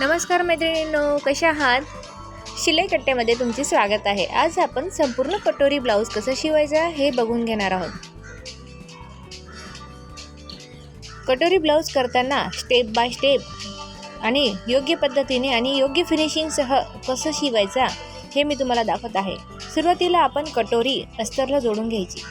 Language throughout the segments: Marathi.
नमस्कार मैत्रिणींनो कशा आहात? शिलाई कट्ट्यामध्ये तुमचे स्वागत आहे. आज आपण संपूर्ण कटोरी ब्लाऊज कसं शिवायचा हे बघून घेणार आहोत. कटोरी ब्लाऊज करताना स्टेप बाय स्टेप आणि योग्य पद्धतीने आणि योग्य फिनिशिंगसह कसं शिवायचा हे मी तुम्हाला दाखवत आहे. सुरुवातीला आपण कटोरी अस्तरला जोडून घ्यायची.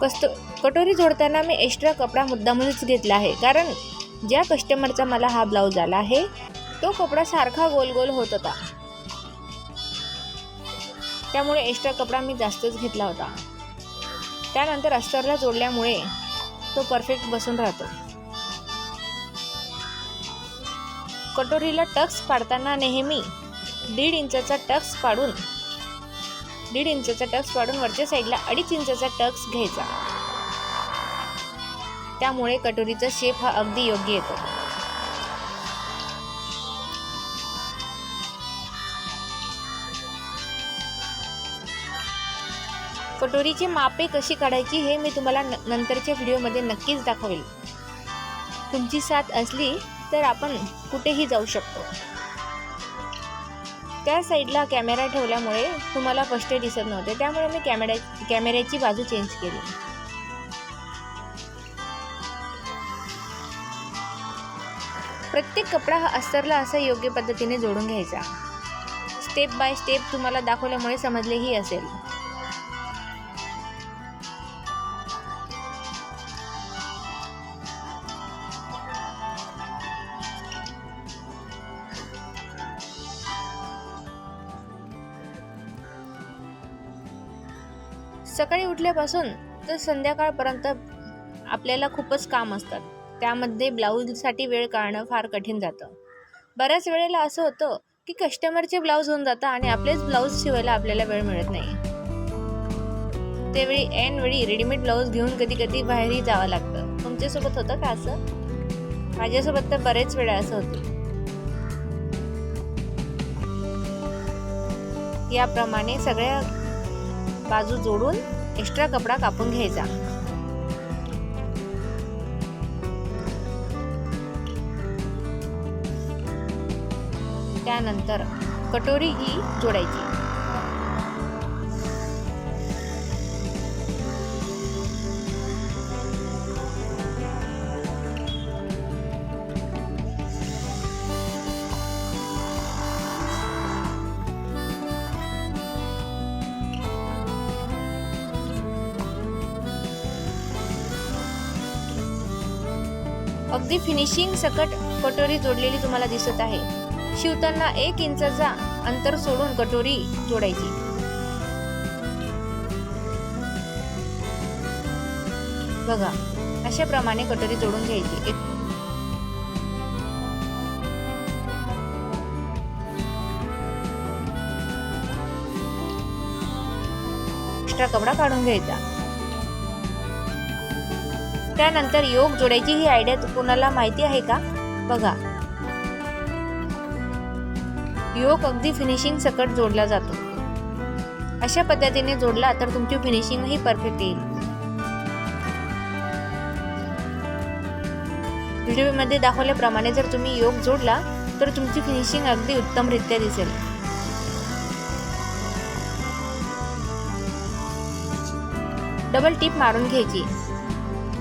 कस्त कटोरी जोडताना मी एक्स्ट्रा कपडा मुद्दामूनच घेतला आहे. कारण ज्या कस्टमरचा मला हा ब्लाऊज आला आहे तो कपडा सारखा गोल गोल होत होता. त्यामुळे एक्स्ट्रा कपडा मी जास्तच घेतला होता. त्यानंतर अस्तरला जोडल्यामुळे तो परफेक्ट बसून राहतो. कटोरीला टक्स पाडताना नेहमी दीड इंचाचा टक्स पाडून दीड इंचाचा टक्स वाढून वरच्या साईडला अडीच इंचाचा टक्स घ्यायचा. त्यामुळे कटोरीचा शेप हा अगदी योग्य येतो. कटोरीची मापे कशी काढायची हे मी तुम्हाला न- नंतरच्या व्हिडिओमध्ये नक्कीच दाखवेल. तुमची साथ असली तर आपण कुठेही जाऊ शकतो. त्या साईडला कॅमेरा ठेवल्यामुळे तुम्हाला स्पष्ट दिसत नव्हते. त्यामुळे मी कॅमेरा कॅमेऱ्याची बाजू चेंज केली. प्रत्येक कपडा हा अस्तरला असा योग्य पद्धतीने जोडून घ्यायचा. स्टेप बाय स्टेप तुम्हाला दाखवल्यामुळे समजलेही असेल. सकाळी उठल्यापासून तर संध्याकाळपर्यंत आपल्याला खूपच काम असतात. त्यामध्ये ब्लाऊजसाठी वेळ काढणं फार कठीण जातं. बऱ्याच वेळेला असं होतं की कस्टमरचे ब्लाऊज होऊन जातं आणि आपलेच ब्लाऊज शिवायला आपल्याला वेळ मिळत नाही. त्यावेळी ऐन वेळी रेडीमेड ब्लाऊज घेऊन कधी कधी बाहेरही जावं लागतं. तुमच्यासोबत होतं का असं? माझ्यासोबत तर बरेच वेळा असं होतं. याप्रमाणे सगळ्या बाजू जोडून एक्स्ट्रा कपडा कापून घ्यायचा. त्यानंतर कटोरी ही जोडायची. अगदी फिनिशिंग सकट कटोरी जोडलेली तुम्हाला दिसत आहे. शिवताना एक इंचाचा अंतर सोडून कटोरी जोडायची. बघा अशा प्रमाणे कटोरी जोडून घ्यायची. एक एक्स्ट्रा कपडा काढून घ्यायचा. त्यानंतर योग जोडायची ही आयडिया कोणाला माहिती आहे का? बघा. योग अगदी फिनिशिंग सकट जोडला जातो. अशा पद्धतीने जोडला तर तुमची फिनिशिंगही परफेक्ट येईल. व्हिडिओमध्ये दाखवल्याप्रमाणे जर तुम्ही योग जोडला तर तुमची फिनिशिंग अगदी उत्तमरित्या दिसेल. डबल टीप मारून घ्यायची.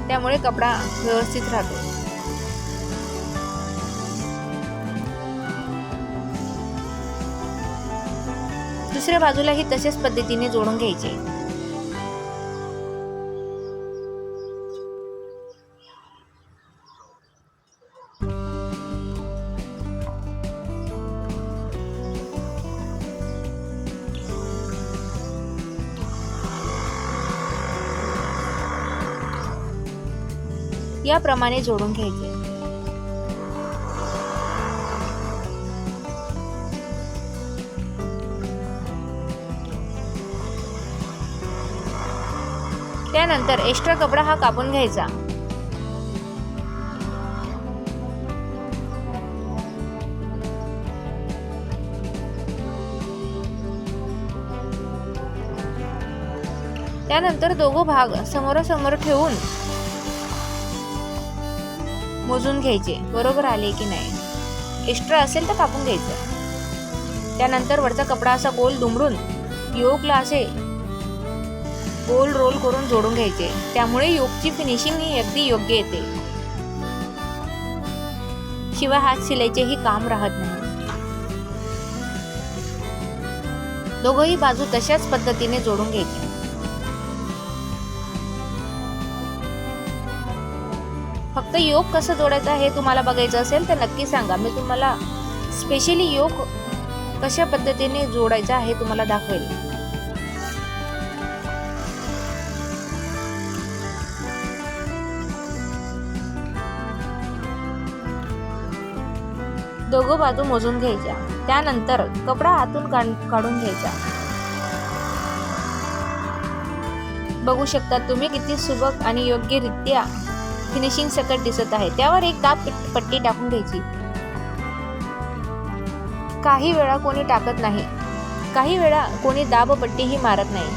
त्यामुळे कपडा व्यवस्थित राहतो. दुसऱ्या बाजूलाही तशाच पद्धतीने जोडून घ्यायचे. याप्रमाणे जोडून घ्यायचे. त्यानंतर एक्स्ट्रा कपडा हा कापून घ्यायचा. त्यानंतर दोघं भाग समोरासमोर ठेवून मोजून घ्यायचे बरोबर आले की नाही? एक्स्ट्रा असेल तर कापून घ्यायचं. त्यानंतर वरचा कपडा असा गोल दुमडून योगला असे गोल रोल करून जोडून घ्यायचे. त्यामुळे योगची फिनिशिंग ही अगदी योग्य येते. शिवाय हात शिलाईचेही काम राहत नाही. दोघही बाजू तशाच पद्धतीने जोडून घ्यायचे. तर योग कसं जोडायचं हे तुम्हाला बघायचं असेल तर नक्की सांगा. मी तुम्हाला स्पेशली योग कशा पद्धतीने जोडायचा हे तुम्हाला दाखवेल. दोघं बाजू मोजून घ्यायच्या. त्यानंतर कपडा आतून काढून घ्यायचा. बघू शकता तुम्ही किती सुबक आणि योग्यरित्या फिनिशिंग सकट दिसत आहे. त्यावर एक दाब पट्टी टाकून घ्यायची. काही वेळा कोणी टाकत नाही. काही वेळा कोणी दाब पट्टीही मारत नाही.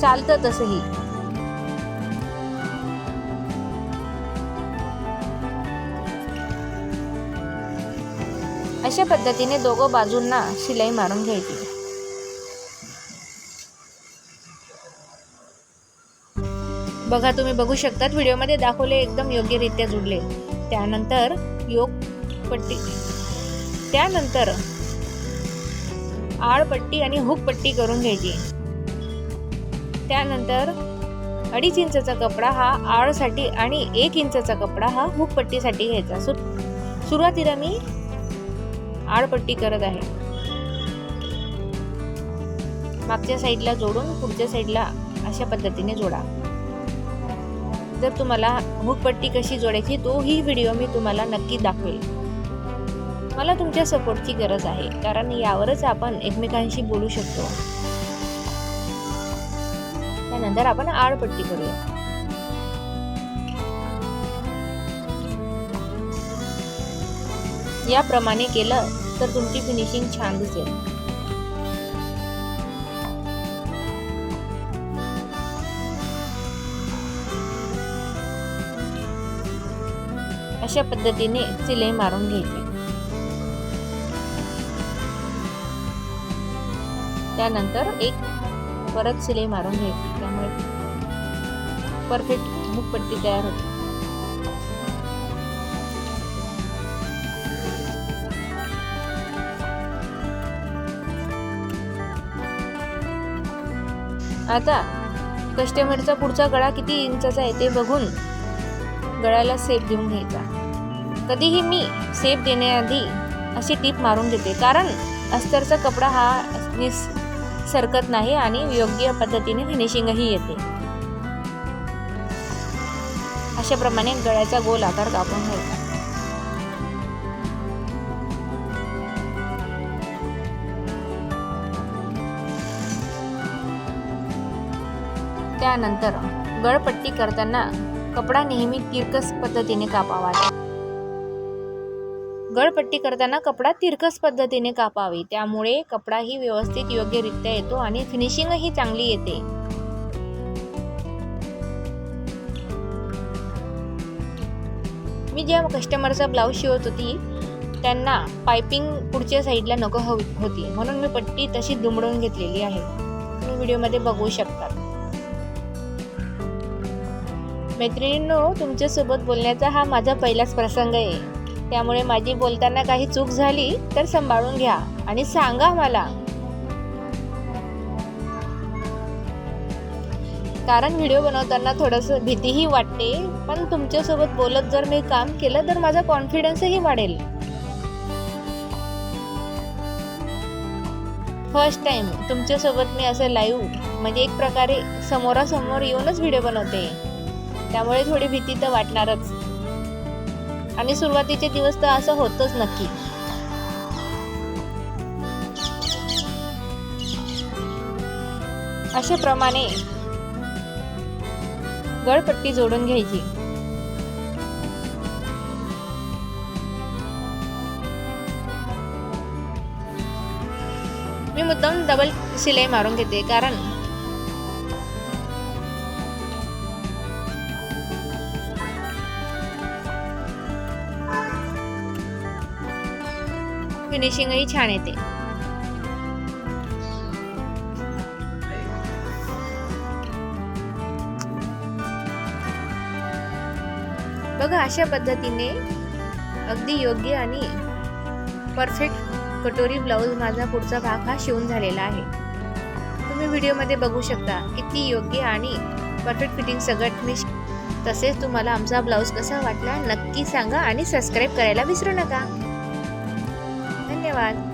चालतं तसंही. अशा पद्धतीने दोघं बाजूंना शिलाई मारून घ्यायची. बघा तुम्ही बघू शकतात व्हिडिओमध्ये दाखवले एकदम योग्यरित्या जुडले. त्यानंतर योग पट्टी. त्यानंतर आळपट्टी आणि हुक पट्टी करून घ्यायची. त्यानंतर अडीच इंचचा कपडा हा आळसाठी आणि एक इंचचा कपडा हा हुक पट्टीसाठी घ्यायचा. सु सुरुवातीला मी आळपट्टी करत आहे. मागच्या साईडला जोडून पुढच्या साईडला अशा पद्धतीने जोडा. जर तुम्हाला हुकपट्टी कशी जोडायची तो ही व्हिडिओ मी तुम्हाला नक्की दाखवेल. मला तुमच्या सपोर्टची गरज आहे कारण यावरच आपण एकमेकांशी बोलू शकतो. त्यानंतर आपण आडपट्टी करूया. याप्रमाणे केलं तर तुमची फिनिशिंग छान दिसेल. अशा पद्धतीने सिलाई मारून घ्यायची. त्यानंतर एक परत सिलाई मारून घ्यायची. त्यामुळे परफेक्ट मुखपट्टी तयार होते. आता कस्टमरचा पुढचा गळा किती इंचाचा आहे ते बघून गळ्याला सेप देऊन घ्यायचा. कधीही मी सेप देण्याआधी अशी टीप मारून देते. कारण अस्तरचा कपडा हा निस सरकत नाही आणि योग्य पद्धतीने फिनिशिंगही येते. अशाप्रमाणे गळ्याचा गोल आकार कापून घ्यायचा त्यानंतर गळपट्टी करताना कपडा नेहमी तिरकस पद्धतीने कापावा. गळपट्टी करताना कपडा तिरकस पद्धतीने कापावी. त्यामुळे कपडाही व्यवस्थित योग्यरित्या येतो आणि फिनिशिंगही चांगली येते. मी ज्या कस्टमरचा ब्लाऊज शिवत होती त्यांना पायपिंग पुढच्या साईडला नको हवी होती. म्हणून मी पट्टी तशी दुमडून घेतलेली आहे. तुम्ही व्हिडिओमध्ये बघू शकता. मैत्रिणींनो तुमच्यासोबत बोलण्याचा हा माझा पहिलाच प्रसंग आहे. त्यामुळे माझी बोलताना काही चूक झाली तर सांभाळून घ्या आणि सांगा मला. कारण व्हिडिओ बनवताना थोडंसं भीतीही वाटते पण तुमच्यासोबत बोलत जर मी काम केलं तर माझा कॉन्फिडन्सही वाढेल. फर्स्ट टाइम तुमच्यासोबत मी असं लाईव्ह म्हणजे एक प्रकारे समोरासमोर येऊनच व्हिडिओ बनवते. त्यामुळे थोडी भीती तर वाटणारच. आणि सुरुवातीचे दिवस तर असं होतच नक्की. अशा प्रमाणे गळपट्टी जोडून घ्यायची. मी मुद्दाम डबल शिलाई मारून घेते कारण फिनिशिंगही छान येते. बघा अशा पद्धतीने अगदी योग्य आणि परफेक्ट कटोरी ब्लाऊज माझा पुढचा भाग हा शिवून झालेला आहे. तुम्ही व्हिडिओमध्ये बघू शकता किती योग्य आणि परफेक्ट फिटिंग सगळं मी तसेच तुम्हाला आमचा ब्लाऊज कसा वाटला नक्की सांगा आणि सबस्क्राईब करायला विसरू नका. 出